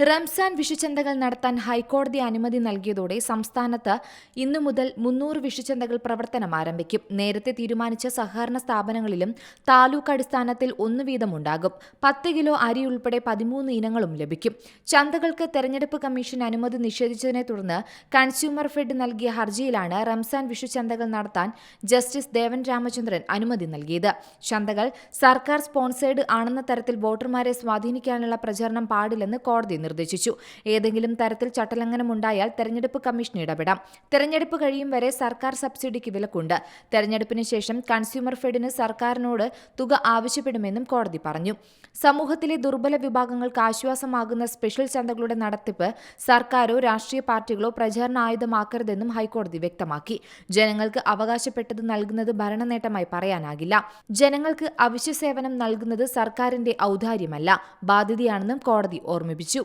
റംസാൻ വിഷുചന്തകൾ നടത്താൻ ഹൈക്കോടതി അനുമതി നൽകിയതോടെ സംസ്ഥാനത്ത് ഇന്നു മുതൽ മുന്നൂറ് വിഷുചന്തകൾ പ്രവർത്തനം ആരംഭിക്കും. നേരത്തെ തീരുമാനിച്ച സഹകരണ സ്ഥാപനങ്ങളിലും താലൂക്ക് അടിസ്ഥാനത്തിൽ ഒന്ന് വീതമുണ്ടാകും. പത്ത് കിലോ അരി ഉൾപ്പെടെ പതിമൂന്ന് ഇനങ്ങളും ലഭിക്കും. ചന്തകൾക്ക് തെരഞ്ഞെടുപ്പ് കമ്മീഷൻ അനുമതി നിഷേധിച്ചതിനെ തുടർന്ന് കൺസ്യൂമർ ഫെഡ് നൽകിയ ഹർജിയിലാണ് റംസാൻ വിഷുചന്തകൾ നടത്താൻ ജസ്റ്റിസ് ദേവൻ രാമചന്ദ്രൻ അനുമതി നൽകിയത്. ചന്തകൾ സർക്കാർ സ്പോൺസേഡ് ആണെന്ന തരത്തിൽ വോട്ടർമാരെ സ്വാധീനിക്കാനുള്ള പ്രചരണം പാടില്ലെന്ന് കോടതി നിർദ്ദേശിച്ചു. ഏതെങ്കിലും തരത്തിൽ ചട്ടലംഘനമുണ്ടായാൽ തെരഞ്ഞെടുപ്പ് കമ്മീഷൻ ഇടപെടാം. തെരഞ്ഞെടുപ്പ് കഴിയും വരെ സർക്കാർ സബ്സിഡിക്ക് വിലക്കുണ്ട്. തെരഞ്ഞെടുപ്പിന് ശേഷം കൺസ്യൂമർ ഫെഡിന് സർക്കാരിനോട് തുക ആവശ്യപ്പെടുമെന്നും കോടതി പറഞ്ഞു. സമൂഹത്തിലെ ദുർബല വിഭാഗങ്ങൾക്ക് ആശ്വാസമാകുന്ന സ്പെഷ്യൽ ചന്തകളുടെ നടത്തിപ്പ് സർക്കാരോ രാഷ്ട്രീയ പാർട്ടികളോ പ്രചാരണ ആയുധമാക്കരുതെന്നും ഹൈക്കോടതി വ്യക്തമാക്കി. ജനങ്ങൾക്ക് അവകാശപ്പെട്ടത് നൽകുന്നത് ഭരണനേട്ടമായി പറയാനാകില്ല. ജനങ്ങൾക്ക് അവശ്യ സേവനം നൽകുന്നത് സർക്കാരിന്റെ ഔദാര്യമല്ല. ബാധ്യതയാണെന്നും കോടതി ഓർമ്മിപ്പിച്ചു.